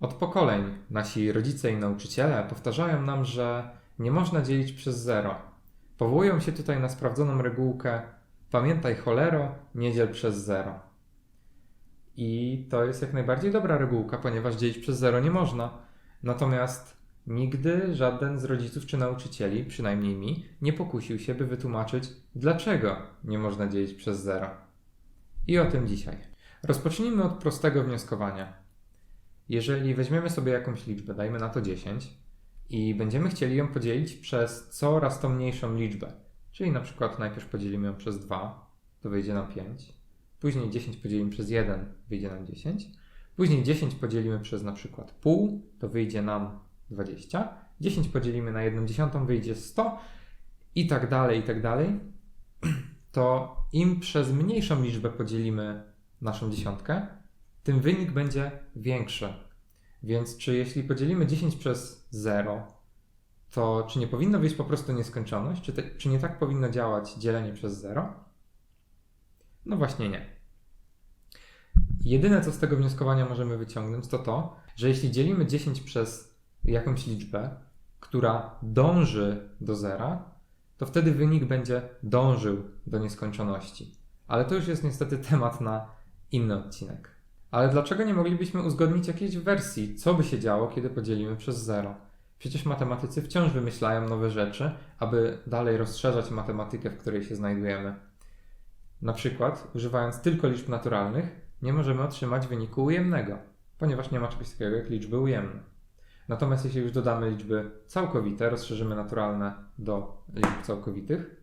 Od pokoleń nasi rodzice i nauczyciele powtarzają nam, że nie można dzielić przez zero. Powołują się tutaj na sprawdzoną regułkę pamiętaj cholero, nie dziel przez zero. I to jest jak najbardziej dobra regułka, ponieważ dzielić przez zero nie można. Natomiast nigdy żaden z rodziców czy nauczycieli, przynajmniej mi, nie pokusił się, by wytłumaczyć, dlaczego nie można dzielić przez zero. I o tym dzisiaj. Rozpocznijmy od prostego wnioskowania. Jeżeli weźmiemy sobie jakąś liczbę, dajmy na to 10, i będziemy chcieli ją podzielić przez coraz to mniejszą liczbę, czyli na przykład najpierw podzielimy ją przez 2, to wyjdzie nam 5, później 10 podzielimy przez 1, wyjdzie nam 10, później 10 podzielimy przez na przykład pół, to wyjdzie nam 20, 10 podzielimy na 1 dziesiątą, wyjdzie 100 i tak dalej, i tak dalej, to im przez mniejszą liczbę podzielimy naszą dziesiątkę, tym wynik będzie większy. Więc czy jeśli podzielimy 10 przez 0, to czy nie powinno być po prostu nieskończoność? Czy, te, czy nie tak powinno działać dzielenie przez 0? No właśnie nie. Jedyne, co z tego wnioskowania możemy wyciągnąć, to to, że jeśli dzielimy 10 przez jakąś liczbę, która dąży do zera, to wtedy wynik będzie dążył do nieskończoności. Ale to już jest niestety temat na inny odcinek. Ale dlaczego nie moglibyśmy uzgodnić jakiejś wersji, co by się działo, kiedy podzielimy przez zero? Przecież matematycy wciąż wymyślają nowe rzeczy, aby dalej rozszerzać matematykę, w której się znajdujemy. Na przykład, używając tylko liczb naturalnych, nie możemy otrzymać wyniku ujemnego, ponieważ nie ma czegoś takiego jak liczby ujemne. Natomiast jeśli już dodamy liczby całkowite, rozszerzymy naturalne do liczb całkowitych,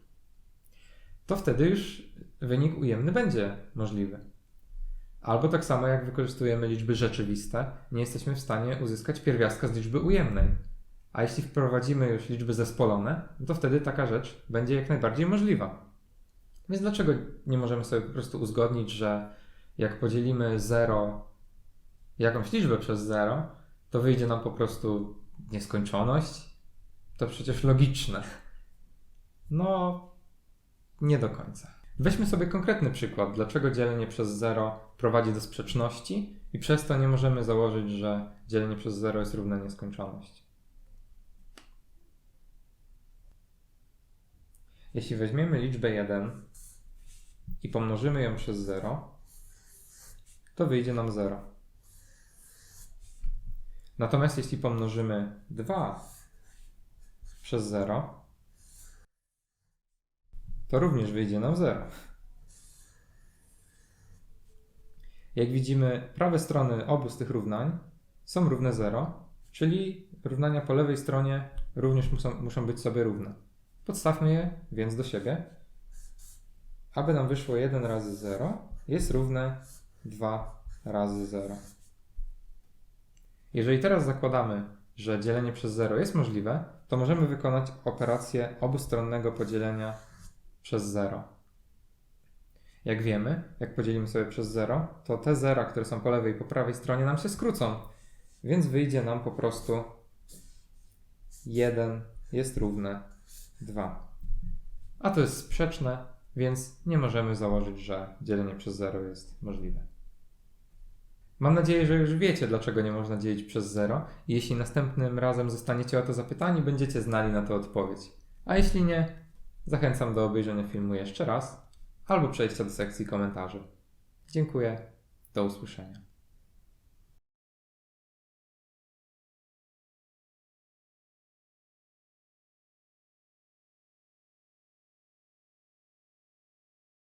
to wtedy już wynik ujemny będzie możliwy. Albo tak samo jak wykorzystujemy liczby rzeczywiste, nie jesteśmy w stanie uzyskać pierwiastka z liczby ujemnej. A jeśli wprowadzimy już liczby zespolone, to wtedy taka rzecz będzie jak najbardziej możliwa. Więc dlaczego nie możemy sobie po prostu uzgodnić, że jak podzielimy 0 jakąś liczbę przez 0, to wyjdzie nam po prostu nieskończoność? To przecież logiczne. No, nie do końca. Weźmy sobie konkretny przykład, dlaczego dzielenie przez 0 prowadzi do sprzeczności i przez to nie możemy założyć, że dzielenie przez 0 jest równe nieskończoność. Jeśli weźmiemy liczbę 1 i pomnożymy ją przez 0, to wyjdzie nam 0. Natomiast jeśli pomnożymy 2 przez 0, to również wyjdzie nam 0. Jak widzimy, prawe strony obu z tych równań są równe 0, czyli równania po lewej stronie również muszą, muszą być sobie równe. Podstawmy je więc do siebie. Aby nam wyszło 1 razy 0 jest równe 2 razy 0. Jeżeli teraz zakładamy, że dzielenie przez 0 jest możliwe, to możemy wykonać operację obustronnego podzielenia przez 0. Jak wiemy, jak podzielimy sobie przez 0, to te zera, które są po lewej i po prawej stronie nam się skrócą. Więc wyjdzie nam po prostu 1 jest równe 2. A to jest sprzeczne, więc nie możemy założyć, że dzielenie przez 0 jest możliwe. Mam nadzieję, że już wiecie, dlaczego nie można dzielić przez 0 i jeśli następnym razem zostaniecie o to zapytani, będziecie znali na to odpowiedź. A jeśli nie, zachęcam do obejrzenia filmu jeszcze raz albo przejścia do sekcji komentarzy. Dziękuję, do usłyszenia.